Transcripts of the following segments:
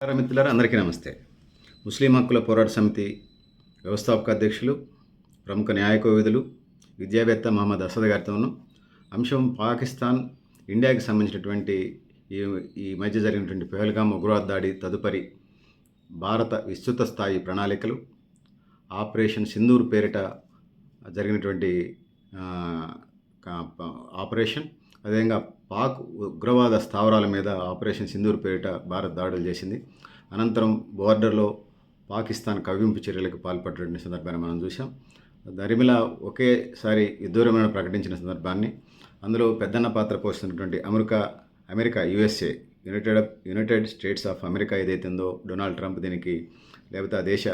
మిత్రులారా అందరికీ నమస్తే. ముస్లిం హక్కుల పోరాట సమితి వ్యవస్థాపక అధ్యక్షులు ప్రముఖ న్యాయకోవిధులు విద్యావేత్త మహమ్మద్ అసద్ గారితోనూ అంశం పాకిస్తాన్ ఇండియాకి సంబంధించినటువంటి ఈ ఈ మధ్య జరిగినటువంటి పెహల్గామ్ ఉగ్రవాద దాడి తదుపరి భారత విస్తృత స్థాయి ప్రణాళికలు ఆపరేషన్ సింధూర్ పేరిట జరిగినటువంటి ఆపరేషన్ అదేవిధంగా పాక్ ఉగ్రవాద స్థావరాల మీద ఆపరేషన్ సింధూర్ పేరిట భారత్ దాడులు చేసింది. అనంతరం బోర్డర్లో పాకిస్తాన్ కవ్వింపు చర్యలకు పాల్పడిన సందర్భాన్ని మనం చూసాం దరిమిలా ఒకేసారి విదూరమైన ప్రకటించిన సందర్భాన్ని అందులో పెద్దన్న పాత్ర పోషిస్తున్నటువంటి America America USA united united states of America ఏదైతే ఉందో డొనాల్డ్ ట్రంప్ దీనికి లేకపోతే ఆ దేశ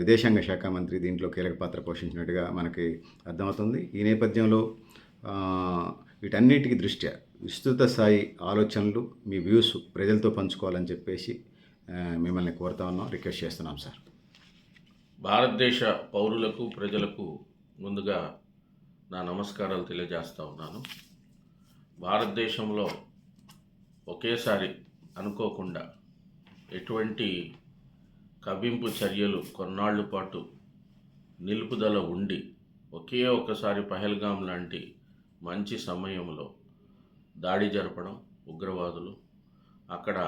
విదేశాంగ శాఖ మంత్రి దీంట్లో కీలక పాత్ర పోషించినట్టుగా మనకి అర్థమవుతుంది. ఈ నేపథ్యంలో వీటన్నిటికీ దృష్ట్యా విస్తృత స్థాయి ఆలోచనలు మీ వ్యూస్ ప్రజలతో పంచుకోవాలని చెప్పేసి మిమ్మల్ని కోరుతా ఉన్నాం. రిక్వెస్ట్ చేస్తున్నాం సార్. భారతదేశ పౌరులకు ప్రజలకు ముందుగా నా నమస్కారాలు తెలియజేస్తా ఉన్నాను. భారతదేశంలో ఒకేసారి అనుకోకుండా ఎటువంటి కవ్వింపు చర్యలు కొన్నాళ్ళు పాటు నిలుపుదల ఉండి ఒకే ఒక్కసారి పహల్గాం లాంటి మంచి సమయంలో దాడి జరపడం ఉగ్రవాదులు అక్కడ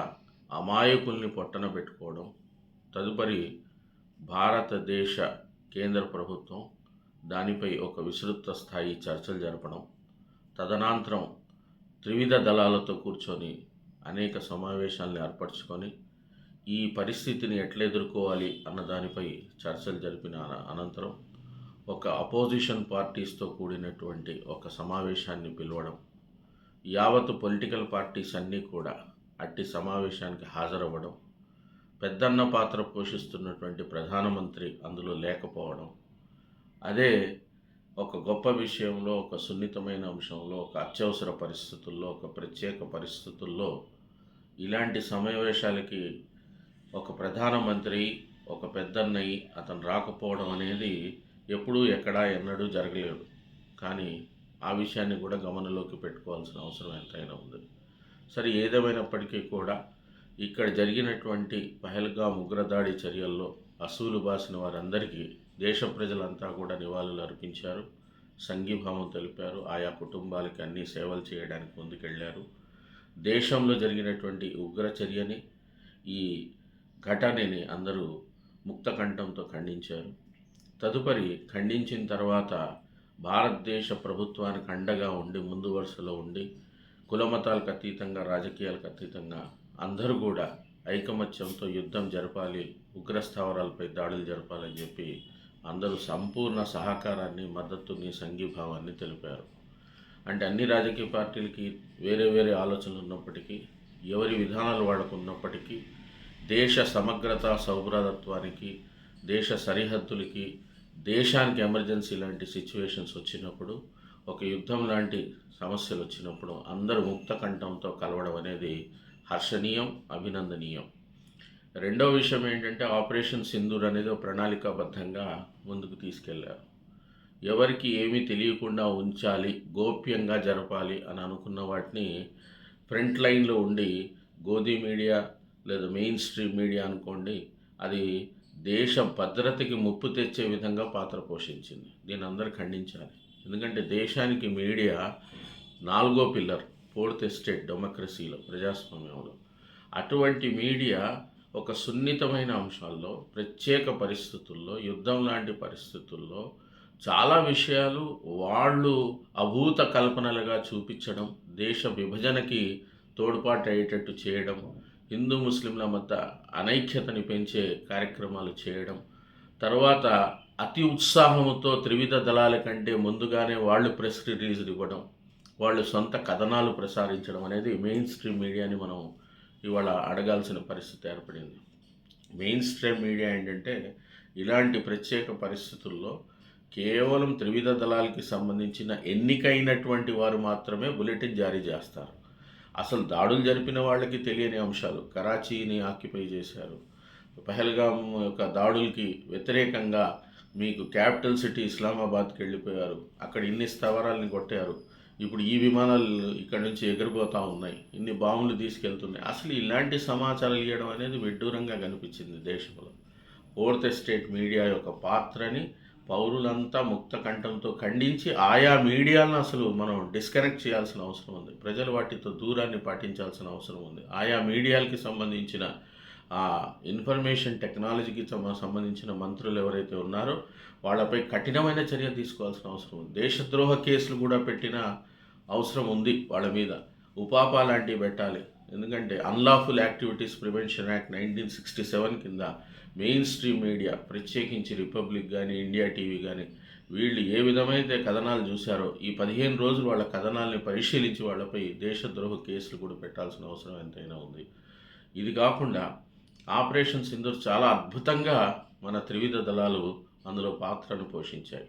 అమాయకుల్ని పొట్టన పెట్టుకోవడం తదుపరి భారతదేశ కేంద్ర ప్రభుత్వం దానిపై ఒక విస్తృత స్థాయి చర్చలు జరపడం తదనంతరం త్రివిధ దళాలతో కూర్చొని అనేక సమావేశాలను ఏర్పరచుకొని ఈ పరిస్థితిని ఎట్లా ఎదుర్కోవాలి అన్న దానిపై చర్చలు జరిపిన అనంతరం ఒక అపోజిషన్ పార్టీస్తో కూడినటువంటి ఒక సమావేశాన్ని పిలవడం యావత్ పొలిటికల్ పార్టీస్ అన్నీ కూడా అట్టి సమావేశానికి హాజరవ్వడం పెద్దన్న పాత్ర పోషిస్తున్నటువంటి ప్రధానమంత్రి అందులో లేకపోవడం అదే ఒక గొప్ప విషయంలో ఒక సున్నితమైన అంశంలో ఒక అత్యవసర పరిస్థితుల్లో ఒక ప్రత్యేక పరిస్థితుల్లో ఇలాంటి సమావేశాలకి ఒక ప్రధానమంత్రి ఒక పెద్దన్నయ్యి అతను రాకపోవడం అనేది ఎప్పుడూ ఎక్కడా ఎన్నడూ జరగలేదు. కానీ ఆ విషయాన్ని కూడా గమనంలోకి పెట్టుకోవాల్సిన అవసరం ఎంతైనా ఉంది సరే ఏదేమైనప్పటికీ కూడా ఇక్కడ జరిగినటువంటి పహల్గా ఉగ్రదాడి చర్యల్లో అసూలు బాసిన వారందరికీ దేశ ప్రజలంతా కూడా నివాళులు అర్పించారు. సంఘీభావం తెలిపారు. ఆయా కుటుంబాలకి అన్ని సేవలు చేయడానికి ముందుకెళ్ళారు దేశంలో జరిగినటువంటి ఉగ్ర చర్యని ఈ ఘటనని అందరూ ముక్త కంఠంతో ఖండించారు. తదుపరి ఖండించిన తర్వాత భారతదేశ ప్రభుత్వానికి అండగా ఉండి ముందు వరుసలో ఉండి కులమతాలకు అతీతంగా రాజకీయాలకు అతీతంగా అందరూ కూడా ఐకమత్యంతో యుద్ధం జరపాలి ఉగ్రస్థావరాలపై దాడులు జరపాలని చెప్పి అందరూ సంపూర్ణ సహకారాన్ని మద్దతుని సంఘీభావాన్ని తెలిపారు. అంటే అన్ని రాజకీయ పార్టీలకి వేరే వేరే ఆలోచనలు ఉన్నప్పటికీ ఎవరి విధానాలు వాడుకున్నప్పటికీ దేశ సమగ్రత సౌభ్రాతత్వానికి దేశ సరిహద్దులకి దేశానికి ఎమర్జెన్సీ లాంటి సిచ్యువేషన్స్ వచ్చినప్పుడు ఒక యుద్ధం లాంటి సమస్యలు వచ్చినప్పుడు అందరూ ముక్త కంఠంతో కలవడం అనేది హర్షణీయం అభినందనీయం. రెండవ విషయం ఏంటంటే ఆపరేషన్ సింధూర్ అనేది ప్రణాళికాబద్ధంగా ముందుకు తీసుకెళ్ళారు. ఎవరికి ఏమీ తెలియకుండా ఉంచాలి గోప్యంగా జరపాలి అని అనుకున్న వాటిని ఫ్రంట్ లైన్లో ఉండి గోధి మీడియా లేదా మెయిన్ స్ట్రీమ్ మీడియా అనుకోండి అది దేశ భద్రతకి ముప్పు తెచ్చే విధంగా పాత్ర పోషించింది. దీని అందరూ ఖండించాలి. ఎందుకంటే దేశానికి మీడియా నాలుగో పిల్లర్ ఫోర్త్ ఎస్టేట్ డెమోక్రసీలో ప్రజాస్వామ్యంలో. అటువంటి మీడియా ఒక సున్నితమైన అంశాల్లో ప్రత్యేక పరిస్థితుల్లో యుద్ధం లాంటి పరిస్థితుల్లో చాలా విషయాలు వాళ్ళు అభూత కల్పనలుగా చూపించడం దేశ విభజనకి తోడ్పాటు అయ్యేటట్టు చేయడం హిందూ ముస్లింల మధ్య అనైక్యతని పెంచే కార్యక్రమాలు చేయడం తర్వాత అతి ఉత్సాహంతో త్రివిధ దళాల కంటే ముందుగానే వాళ్ళు ప్రెస్ రిలీజ్లు ఇవ్వడం వాళ్ళు సొంత కథనాలు ప్రసారించడం అనేది మెయిన్ స్ట్రీమ్ మీడియాని మనం ఇవాళ అడగాల్సిన పరిస్థితి ఏర్పడింది. మెయిన్ స్ట్రీమ్ మీడియా ఏంటంటే ఇలాంటి ప్రత్యేక పరిస్థితుల్లో కేవలం త్రివిధ దళాలకి సంబంధించిన ఎన్నికైనటువంటి వారు మాత్రమే బులెటిన్ జారీ చేస్తారు. అసలు దాడులు జరిపిన వాళ్ళకి తెలియని అంశాలు. కరాచీని ఆక్యుపై చేశారు. పహల్గాం యొక్క దాడులకి వ్యతిరేకంగా మీకు క్యాపిటల్ సిటీ ఇస్లామాబాద్కి వెళ్ళిపోయారు. అక్కడ ఇన్ని స్థావరాలని కొట్టారు. ఇప్పుడు ఈ విమానాలు ఇక్కడ నుంచి ఎగిరిపోతూ ఉన్నాయి. ఇన్ని బాంబులు తీసుకెళ్తున్నాయి. అసలు ఇలాంటి సమాచారాలు ఇవ్వడం అనేది విడ్డూరంగా కనిపించింది దేశంలో. ఫోర్త్ ఎస్టేట్ మీడియా యొక్క పాత్రని పౌరులంతా ముక్త కంఠంతో ఖండించి ఆయా మీడియాలను అసలు మనం డిస్కనెక్ట్ చేయాల్సిన అవసరం ఉంది. ప్రజలు వాటితో దూరాన్ని పాటించాల్సిన అవసరం ఉంది. ఆయా మీడియాలకి సంబంధించిన ఆ ఇన్ఫర్మేషన్ టెక్నాలజీకి సంబంధించిన మంత్రులు ఎవరైతే ఉన్నారో వాళ్ళపై కఠినమైన చర్య తీసుకోవాల్సిన అవసరం ఉంది. దేశద్రోహ కేసులు కూడా పెట్టిన అవసరం ఉంది వాళ్ళ మీద. ఉపాపా లాంటివి పెట్టాలి. ఎందుకంటే unlawful activities prevention act nineteen sixty seven కింద మెయిన్ స్ట్రీమ్ మీడియా ప్రత్యేకించి రిపబ్లిక్ కానీ ఇండియా టీవీ కానీ వీళ్ళు ఏ విధమైతే కథనాలు చూశారో ఈ పదిహేను రోజులు వాళ్ళ కథనాల్ని పరిశీలించి వాళ్ళపై దేశద్రోహ కేసులు కూడా పెట్టాల్సిన అవసరం ఎంతైనా ఉంది. ఇది కాకుండా ఆపరేషన్ సింధూర్ చాలా అద్భుతంగా మన త్రివిధ దళాలు అందులో పాత్రను పోషించాయి.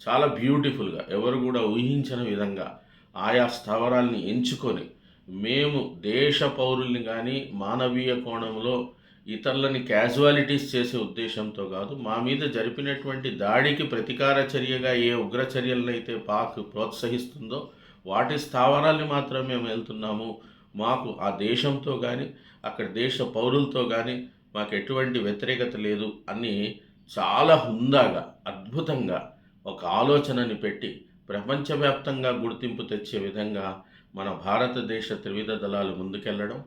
చాలా బ్యూటిఫుల్గా ఎవరు కూడా ఊహించని విధంగా ఆయా స్థావరాల్ని ఎంచుకొని మేము దేశ పౌరుల్ని కానీ మానవీయ కోణంలో ఇతరులని క్యాజువాలిటీస్ చేసే ఉద్దేశంతో కాదు మా మీద జరిపినటువంటి దాడికి ప్రతీకార చర్యగా ఏ ఉగ్ర చర్యలనైతే పాక్ ప్రోత్సహిస్తుందో వాటి స్థావరాల్ని మాత్రం మేము వెళ్తున్నాము. మాకు ఆ దేశంతో కానీ అక్కడ దేశ పౌరులతో కానీ మాకు ఎటువంటి వ్యతిరేకత లేదు అని చాలా హుందాగా అద్భుతంగా ఒక ఆలోచనని పెట్టి ప్రపంచవ్యాప్తంగా గుర్తింపు తెచ్చే విధంగా మన భారతదేశ త్రివిధ దళాలు ముందుకెళ్ళడం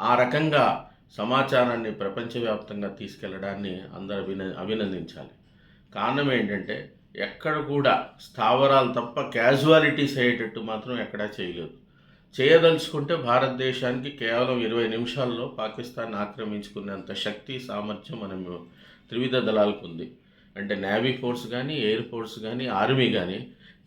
ఆ రకంగా సమాచారాన్ని ప్రపంచవ్యాప్తంగా తీసుకెళ్ళడాన్ని అందరూ అభిన అభినందించాలి. కారణం ఏంటంటే ఎక్కడ కూడా స్థావరాలు తప్ప క్యాజువాలిటీస్ అయ్యేటట్టు మాత్రం ఎక్కడా చేయలేదు. చేయదలుచుకుంటే భారతదేశానికి కేవలం ఇరవై నిమిషాల్లో పాకిస్తాన్ ఆక్రమించుకునేంత శక్తి సామర్థ్యం మనం త్రివిధ దళాలకు ఉంది. అంటే నేవీ ఫోర్స్ కానీ ఎయిర్ ఫోర్స్ కానీ ఆర్మీ కానీ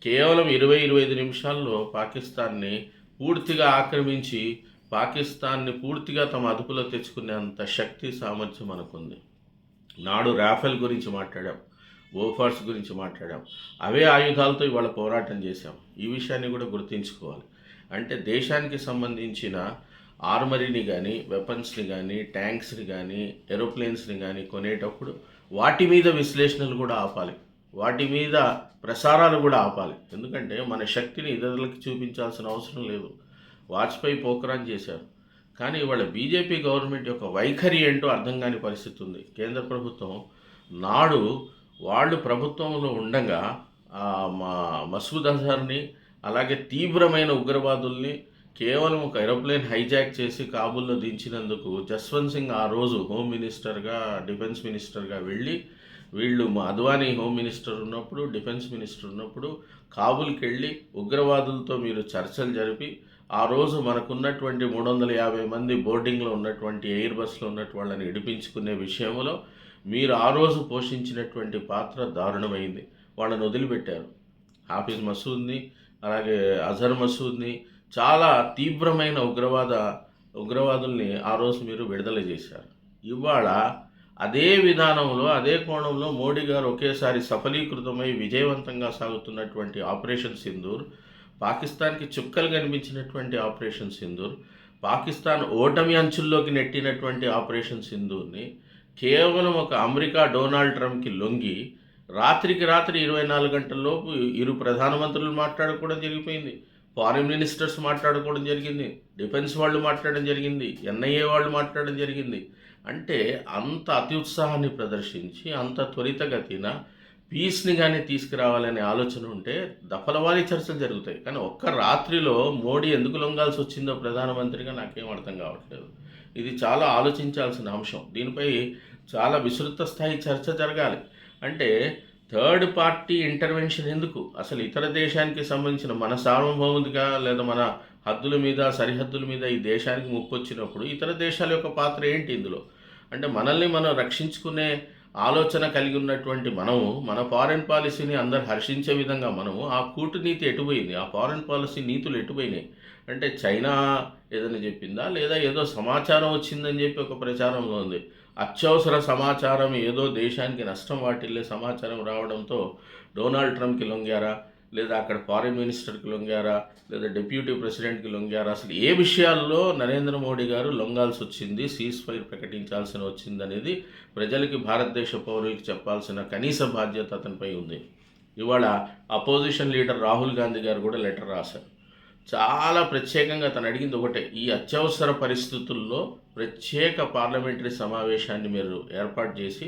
కేవలం ఇరవై ఇరవై ఐదు నిమిషాల్లో పాకిస్తాన్ని పూర్తిగా ఆక్రమించి పాకిస్తాన్ని పూర్తిగా తమ అదుపులో తెచ్చుకునేంత శక్తి సామర్థ్యం మనకుంది. నాడు రాఫెల్ గురించి మాట్లాడాం ఓఫర్స్ గురించి మాట్లాడాం. అవే ఆయుధాలతో ఇవాళ పోరాటం చేశాం. ఈ విషయాన్ని కూడా గుర్తుంచుకోవాలి. అంటే దేశానికి సంబంధించిన ఆర్మరీని కానీ వెపన్స్ని కానీ ట్యాంక్స్ని కానీ ఏరోప్లేన్స్ని కానీ కొనేటప్పుడు వాటి మీద విశ్లేషణలు కూడా ఆపాలి. వాటి మీద ప్రసారాలు కూడా ఆపాలి. ఎందుకంటే మన శక్తిని ఇతరులకు చూపించాల్సిన అవసరం లేదు. వాజ్పేయి పోకరాన్ చేశారు. కానీ ఇవాళ బీజేపీ గవర్నమెంట్ యొక్క వైఖరి ఏంటో అర్థం కాని పరిస్థితి ఉంది. కేంద్ర ప్రభుత్వం నాడు వాళ్ళు ప్రభుత్వంలో ఉండగా మా మసూద్ అజహర్ని అలాగే తీవ్రమైన ఉగ్రవాదుల్ని కేవలం ఒక ఏరోప్లేన్ హైజాక్ చేసి కాబుల్లో దించినందుకు జస్వంత్ సింగ్ ఆ రోజు హోమ్ మినిస్టర్గా డిఫెన్స్ మినిస్టర్గా వెళ్ళి వీళ్ళు మా అద్వానీ హోమ్ మినిస్టర్ ఉన్నప్పుడు డిఫెన్స్ మినిస్టర్ ఉన్నప్పుడు కాబుల్కి వెళ్ళి ఉగ్రవాదులతో మీరు చర్చలు జరిపి ఆ రోజు మనకున్నటువంటి మూడు వందల యాభై మంది బోర్డింగ్లో ఉన్నటువంటి ఎయిర్ బస్లో ఉన్నటువంటి వాళ్ళని విడిపించుకునే విషయంలో మీరు ఆ రోజు పోషించినటువంటి పాత్ర దారుణమైంది. వాళ్ళని వదిలిపెట్టారు. హాఫీజ్ మసూద్ని అలాగే అజర్ మసూద్ని చాలా తీవ్రమైన ఉగ్రవాద ఉగ్రవాదుల్ని ఆ రోజు మీరు విడుదల చేశారు. ఇవాళ అదే విధానంలో అదే కోణంలో మోడీ గారు ఒకేసారి సఫలీకృతమై విజయవంతంగా సాగుతున్నటువంటి ఆపరేషన్ సింధూర్ పాకిస్తాన్కి చుక్కలు కనిపించినటువంటి ఆపరేషన్ సింధూర్ పాకిస్తాన్ ఓటమి అంచుల్లోకి నెట్టినటువంటి ఆపరేషన్ సింధూర్ని కేవలం ఒక అమెరికా డొనాల్డ్ ట్రంప్కి లొంగి రాత్రికి రాత్రి ఇరవై నాలుగు గంటల్లోపు ఇరు ప్రధానమంత్రులు మాట్లాడుకోవడం జరిగిపోయింది. ఫారిన్ మినిస్టర్స్ మాట్లాడుకోవడం జరిగింది. డిఫెన్స్ వాళ్ళు మాట్లాడడం జరిగింది. ఎన్ఐఏ వాళ్ళు మాట్లాడడం జరిగింది. అంటే అంత అత్యుత్సాహాన్ని ప్రదర్శించి అంత త్వరితగతిన పీస్ని కానీ తీసుకురావాలనే ఆలోచన ఉంటే దఫలవారీ చర్చలు జరుగుతాయి. కానీ ఒక్క రాత్రిలో మోడీ ఎందుకు లొంగాల్సి వచ్చిందో ప్రధానమంత్రిగా నాకేం అర్థం కావట్లేదు. ఇది చాలా ఆలోచించాల్సిన అంశం. దీనిపై చాలా విస్తృత స్థాయి చర్చ జరగాలి. అంటే థర్డ్ పార్టీ ఇంటర్వెన్షన్ ఎందుకు? అసలు ఇతర దేశానికి సంబంధించిన మన సార్వభౌమిక లేదా మన హద్దుల మీద సరిహద్దుల మీద ఈ దేశానికి ముప్పు వచ్చినప్పుడు ఇతర దేశాల యొక్క పాత్ర ఏంటి ఇందులో? అంటే మనల్ని మనం రక్షించుకునే ఆలోచన కలిగి ఉన్నటువంటి మనము మన ఫారెన్ పాలసీని అందరు హర్షించే విధంగా మనము ఆ కూటనీతి ఎటుపోయింది ఆ ఫారెన్ పాలసీ నీతులు ఎటుపోయినాయి అంటే చైనా ఏదైనా చెప్పిందా? లేదా ఏదో సమాచారం వచ్చిందని చెప్పి ఒక ప్రచారంలో ఉంది. అత్యవసర సమాచారం ఏదో దేశానికి నష్టం వాటిల్లే సమాచారం రావడంతో డొనాల్డ్ ట్రంప్కి లొంగారా? లేదా అక్కడ ఫారిన్ మినిస్టర్కి లొంగారా లేదా డిప్యూటీ ప్రెసిడెంట్కి లొంగారా? అసలు ఏ విషయాల్లో నరేంద్ర మోడీ గారు లొంగాల్సి వచ్చింది సీజ్ ఫైర్ ప్రకటించాల్సిన వచ్చింది అనేది ప్రజలకి భారతదేశ పౌరులకి చెప్పాల్సిన కనీస బాధ్యత అతనిపై ఉంది. ఇవాళ అపోజిషన్ లీడర్ రాహుల్ గాంధీ గారు కూడా లెటర్ రాశారు. చాలా ప్రత్యేకంగా తను అడిగింది ఒకటే ఈ అత్యవసర పరిస్థితుల్లో ప్రత్యేక పార్లమెంటరీ సమావేశాన్ని మీరు ఏర్పాటు చేసి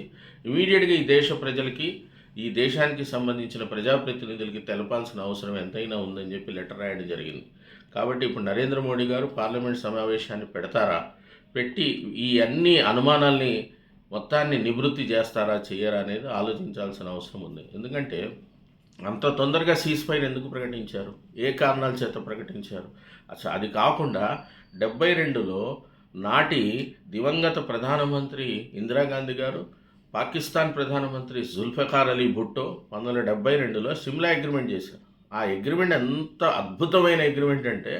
ఇమీడియట్గా ఈ దేశ ప్రజలకి ఈ దేశానికి సంబంధించిన ప్రజాప్రతినిధులకి తెలపాల్సిన అవసరం ఎంతైనా ఉందని చెప్పి లెటర్ రాయడం జరిగింది. కాబట్టి ఇప్పుడు నరేంద్ర మోడీ గారు పార్లమెంట్ సమావేశాన్ని పెడతారా? పెట్టి ఈ అన్ని అనుమానాల్ని మొత్తాన్ని నివృత్తి చేస్తారా చేయరా అనేది ఆలోచించాల్సిన అవసరం ఉంది. ఎందుకంటే అంత తొందరగా సీజ్ ఫైర్ ఎందుకు ప్రకటించారు? ఏ కారణాల చేత ప్రకటించారు? అసలు అది కాకుండా డెబ్బై రెండులో నాటి దివంగత ప్రధానమంత్రి ఇందిరాగాంధీ గారు పాకిస్తాన్ ప్రధానమంత్రి జుల్ఫకార్ అలీ భుట్టో పంతొమ్మిది వందల డెబ్బై రెండులో సిమ్లా అగ్రిమెంట్ చేశారు. ఆ అగ్రిమెంట్ ఎంత అద్భుతమైన అగ్రిమెంట్ అంటే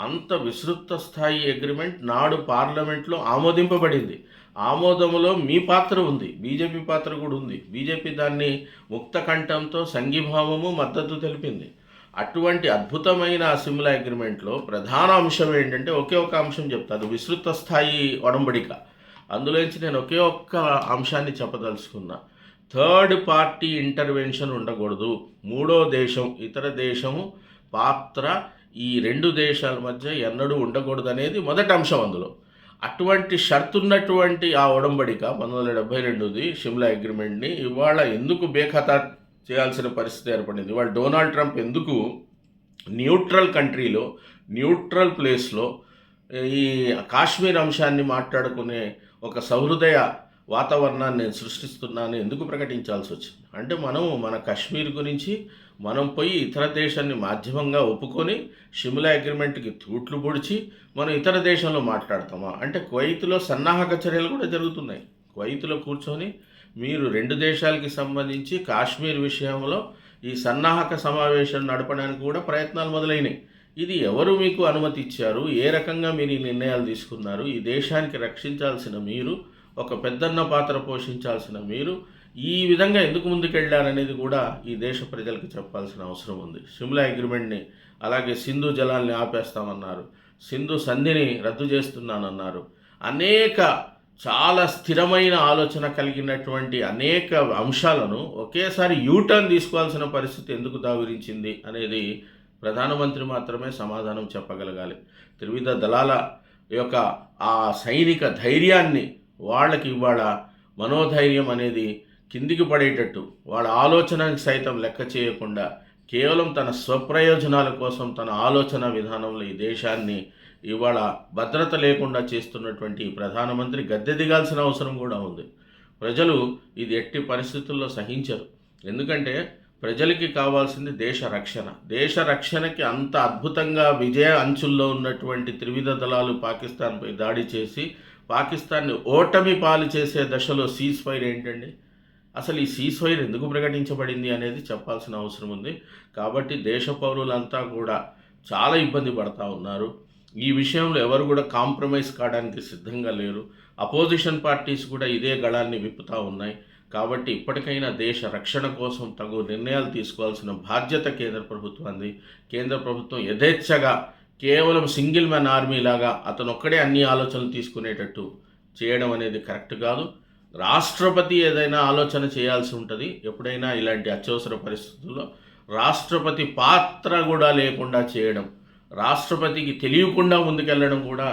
అంత విస్తృత స్థాయి అగ్రిమెంట్ నాడు పార్లమెంట్లో ఆమోదింపబడింది. ఆమోదంలో మీ పాత్ర ఉంది బీజేపీ పాత్ర కూడా ఉంది. బీజేపీ దాన్ని ముక్త కంఠంతో సంఘీభావము మద్దతు తెలిపింది. అటువంటి అద్భుతమైన ఆ సిమ్లా అగ్రిమెంట్లో ప్రధాన అంశం ఏంటంటే ఒకే ఒక అంశం చెప్తారు విస్తృత స్థాయి ఒడంబడిక. అందులోంచి నేను ఒకే ఒక్క అంశాన్ని చెప్పదలుచుకున్నా. థర్డ్ పార్టీ ఇంటర్వెన్షన్ ఉండకూడదు. మూడో దేశం ఇతర దేశము పాత్ర ఈ రెండు దేశాల మధ్య ఎన్నడూ ఉండకూడదు అనేది మొదటి అంశం అందులో. అటువంటి షర్తు ఉన్నటువంటి ఆ ఒడంబడిక పంతొమ్మిది వందల డెబ్బై రెండుది షిమ్లా అగ్రిమెంట్ని ఇవాళ ఎందుకు బేఖతా చేయాల్సిన పరిస్థితి ఏర్పడింది? ఇవాళ డొనాల్డ్ ట్రంప్ ఎందుకు న్యూట్రల్ కంట్రీలో న్యూట్రల్ ప్లేస్లో ఈ కాశ్మీర్ అంశాన్ని మాట్లాడుకునే ఒక సహృదయ వాతావరణాన్ని నేను సృష్టిస్తున్నాను. ఎందుకు ప్రకటించాల్సి వచ్చింది? అంటే మనం మన కాశ్మీర్ గురించి మనం పోయి ఇతర దేశాన్ని మాధ్యమంగా ఒప్పుకొని షిమ్లా అగ్రిమెంట్కి తూట్లు పొడిచి మనం ఇతర దేశంలో మాట్లాడతామా? అంటే కువైత్లో సన్నాహక చర్యలు కూడా జరుగుతున్నాయి. కువైత్లో కూర్చొని మీరు రెండు దేశాలకి సంబంధించి కాశ్మీర్ విషయంలో ఈ సన్నాహక సమావేశం నడపడానికి కూడా ప్రయత్నాలు మొదలైనవి ఇది ఎవరు మీకు అనుమతి ఇచ్చారు? ఏ రకంగా మీరు ఈ నిర్ణయాలు తీసుకున్నారు? ఈ దేశానికి రక్షించాల్సిన మీరు ఒక పెద్దన్న పాత్ర పోషించాల్సిన మీరు ఈ విధంగా ఎందుకు ముందుకెళ్ళారనేది కూడా ఈ దేశ ప్రజలకు చెప్పాల్సిన అవసరం ఉంది. సిమ్లా అగ్రిమెంట్ని అలాగే సింధు జలాల్ని ఆపేస్తామన్నారు. సింధు సంధిని రద్దు చేస్తున్నానన్నారు. అనేక చాలా స్థిరమైన ఆలోచన కలిగినటువంటి అనేక అంశాలను ఒకేసారి యూటర్న్ తీసుకోవాల్సిన పరిస్థితి ఎందుకు దావిరించింది అనేది ప్రధానమంత్రి మాత్రమే సమాధానం చెప్పగలగాలి. త్రివిధ దళాల యొక్క ఆ సైనిక ధైర్యాన్ని వాళ్ళకి ఇవాళ మనోధైర్యం అనేది కిందికి పడేటట్టు వాళ్ళ ఆలోచనకి సైతం లెక్క చేయకుండా కేవలం తన స్వప్రయోజనాల కోసం తన ఆలోచన విధానంలో ఈ దేశాన్ని ఇవాళ భద్రత లేకుండా చేస్తున్నటువంటి ప్రధానమంత్రి గద్దె దిగాల్సిన అవసరం కూడా ఉంది. ప్రజలు ఇది ఎట్టి పరిస్థితుల్లో సహించరు. ఎందుకంటే ప్రజలకి కావాల్సింది దేశ రక్షణ. దేశ రక్షణకి అంత అద్భుతంగా విజయ అంచుల్లో ఉన్నటువంటి త్రివిధ దళాలు పాకిస్తాన్పై దాడి చేసి పాకిస్తాన్ని ఓటమి పాలు చేసే దశలో సీజ్ ఫైర్ ఏంటండి? అసలు ఈ సీజ్ ఫైర్ ఎందుకు ప్రకటించబడింది అనేది చెప్పాల్సిన అవసరం ఉంది. కాబట్టి దేశ పౌరులంతా కూడా చాలా ఇబ్బంది పడతా ఉన్నారు. ఈ విషయంలో ఎవరు కూడా కాంప్రమైజ్ కావడానికి సిద్ధంగా లేరు. అపోజిషన్ పార్టీస్ కూడా ఇదే గళాన్ని విప్పుతా ఉన్నాయి. కాబట్టి ఇప్పటికైనా దేశ రక్షణ కోసం తగు నిర్ణయాలు తీసుకోవాల్సిన బాధ్యత కేంద్ర ప్రభుత్వాన్ని కేంద్ర ప్రభుత్వం యథేచ్ఛగా కేవలం సింగిల్ మ్యాన్ ఆర్మీ లాగా అతను ఒక్కడే అన్ని ఆలోచనలు తీసుకునేటట్టు చేయడం అనేది కరెక్ట్ కాదు. రాష్ట్రపతి ఏదైనా ఆలోచన చేయాల్సి ఉంటుంది. ఎప్పుడైనా ఇలాంటి అత్యవసర పరిస్థితుల్లో రాష్ట్రపతి పాత్ర కూడా లేకుండా చేయడం రాష్ట్రపతికి తెలియకుండా ముందుకెళ్ళడం కూడా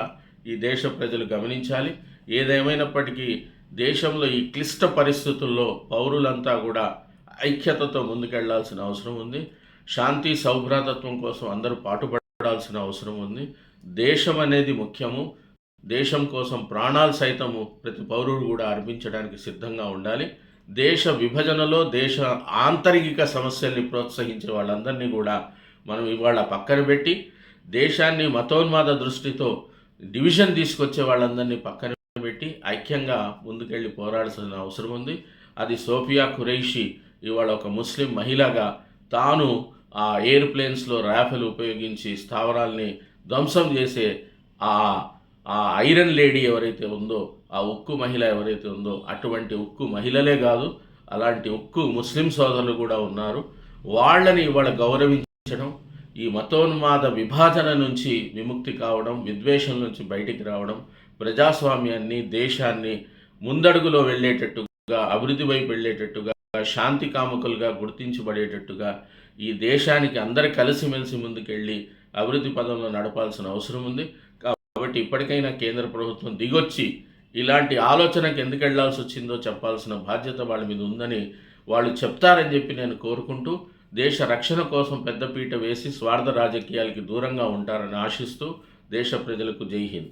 ఈ దేశ ప్రజలు గమనించాలి. ఏదేమైనప్పటికీ దేశంలో ఈ క్లిష్ట పరిస్థితుల్లో పౌరులంతా కూడా ఐక్యతతో ముందుకెళ్ళాల్సిన అవసరం ఉంది. శాంతి సౌభ్రాతత్వం కోసం అందరూ పాటుపడాల్సిన అవసరం ఉంది. దేశం అనేది ముఖ్యము. దేశం కోసం ప్రాణాలు సైతము ప్రతి పౌరుడు కూడా అర్పించడానికి సిద్ధంగా ఉండాలి. దేశ విభజనలో దేశ ఆంతరిక సమస్యల్ని ప్రోత్సహించే వాళ్ళందరినీ కూడా మనం ఇవాళ పక్కన పెట్టి దేశాన్ని మతోన్మాద దృష్టితో డివిజన్ తీసుకొచ్చే వాళ్ళందరినీ పక్కన పెట్టి ఐక్యంగా ముందుకెళ్ళి పోరాడాల్సిన అవసరం ఉంది. అది సోఫియా ఖురైషి ఇవాళ ఒక ముస్లిం మహిళగా తాను ఆ ఎయిర్ప్లేన్స్లో ర్యాఫెల్ ఉపయోగించి స్థావరాల్ని ధ్వంసం చేసే ఆ ఆ ఐరన్ లేడీ ఎవరైతే ఉందో ఆ ఉక్కు మహిళ ఎవరైతే ఉందో అటువంటి ఉక్కు మహిళలే కాదు అలాంటి ఉక్కు ముస్లిం సోదరులు కూడా ఉన్నారు. వాళ్ళని ఇవాళ గౌరవించడం ఈ మతోన్మాద విభాజన నుంచి విముక్తి కావడం విద్వేషం నుంచి బయటికి రావడం ప్రజాస్వామ్యాన్ని దేశాన్ని ముందడుగులో వెళ్ళేటట్టుగా అభివృద్ధి వైపు వెళ్ళేటట్టుగా శాంతి కాముకులుగా గుర్తించబడేటట్టుగా ఈ దేశానికి అందరు కలిసిమెలిసి ముందుకెళ్ళి అభివృద్ధి పదంలో నడపాల్సిన అవసరం ఉంది. కాబట్టి ఇప్పటికైనా కేంద్ర ప్రభుత్వం దిగొచ్చి ఇలాంటి ఆలోచనకు ఎందుకు వెళ్ళాల్సి వచ్చిందో చెప్పాల్సిన బాధ్యత వాళ్ళ మీద ఉందని వాళ్ళు చెప్తారని చెప్పి నేను కోరుకుంటూ దేశ రక్షణ కోసం పెద్దపీట వేసి స్వార్థ రాజకీయాలకి దూరంగా ఉంటారని ఆశిస్తూ దేశ ప్రజలకు జై హింద్.